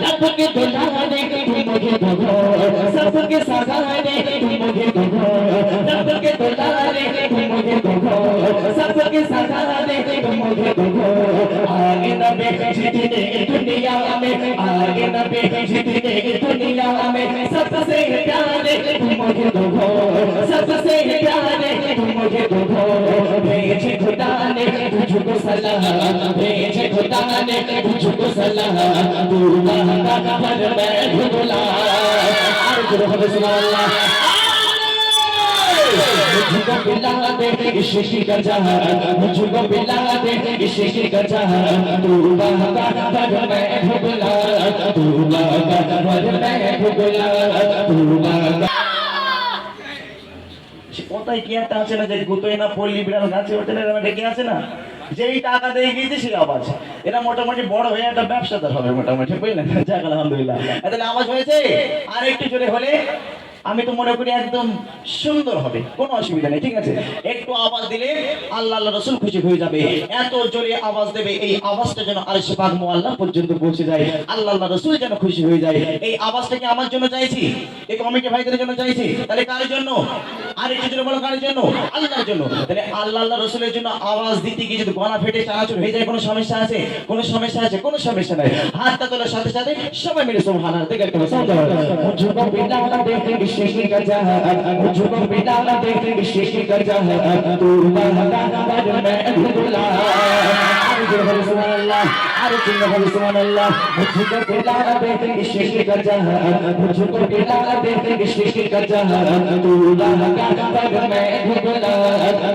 सबके दुलारे तुम मुझे दो सबके सहारे तुम मुझे दो सबके दुलारे तुम मुझे दो सबके सहारे तुम मुझे दो आगे न बेचने दुनिया में आगे न बेचने दुनिया में सबसे प्यारे तुम मुझे दो सबसे प्यारे तुम मुझे दो भेजे खुदा ने तुझको सलाह भेजे खुदा ने तुझको सलाह तू का पर मैं भुला अरे गुरु हमें सुना अल्लाह मुझको पिला दे इश्क का जहां मुझको पिला दे इश्क का जहां तू का पर मैं भुला तू का पर मैं भुला तू का কোথায় কি একটা আছে না যে গুতোয় না পল্লী বিড়াল গাছে ওঠে না এরকম ডেকে আছে না যেই টাকা দিয়ে গিয়েছে সেই আওয়াজ এরা মোটামুটি বড় হয়ে একটা ব্যবসাদার হবে মোটামুটি, বুঝলেন? যাক, আলহামদুলিল্লাহ। তাহলে আওয়াজ হয়েছে? আর একটু জোরে হলে আমি তো মনে করি একদম সুন্দর হবে, কোনো অসুবিধা নেই, ঠিক আছে? একটু আওয়াজ দিলে আল্লাহ আল্লাহ রসুল খুশি হয়ে যাবে। এত জোরে আওয়াজ দেবে, এই আওয়াজটা যেন আর সে পাক আল্লাহ পর্যন্ত পৌঁছে যায়, আল্লাহ আল্লাহ রসুল যেন খুশি হয়ে যায়। এই আওয়াজটা কি আমার জন্য চাইছি? এই কমিটি ভাইদের জন্য চাইছি? তাহলে কার জন্য? আর একটু জোরে বলো কার জন্য আল্লাহর জন্য তাহলে আল্লাহ আল্লাহ রসুলের জন্য আওয়াজ দিতে গিয়ে যদি গলা ফেটে চানাচুর হয়ে যায় কোনো সমস্যা আছে কোনো সমস্যা আছে কোনো সমস্যা নাই হাতটা তোলার সাথে সাথে সবাই মিলে সোহানা দেখে একটা मुझको पिला दे इश्क का जहां मुझको पिला दे इश्क का जहां तू बहका पर मैं জোরে সুবহান আল্লাহ আর চিন্তা করে সুবহান আল্লাহ মুঝকো পেলা হবে ইশক কি জাহান মুঝকো পেলা হবে ইশক কি জাহান তু লালা কা পাগ মে ভুলা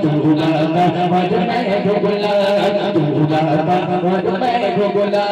তু লালা কা পাগ মে ভুলা তু লালা কা পাগ মে ভুলা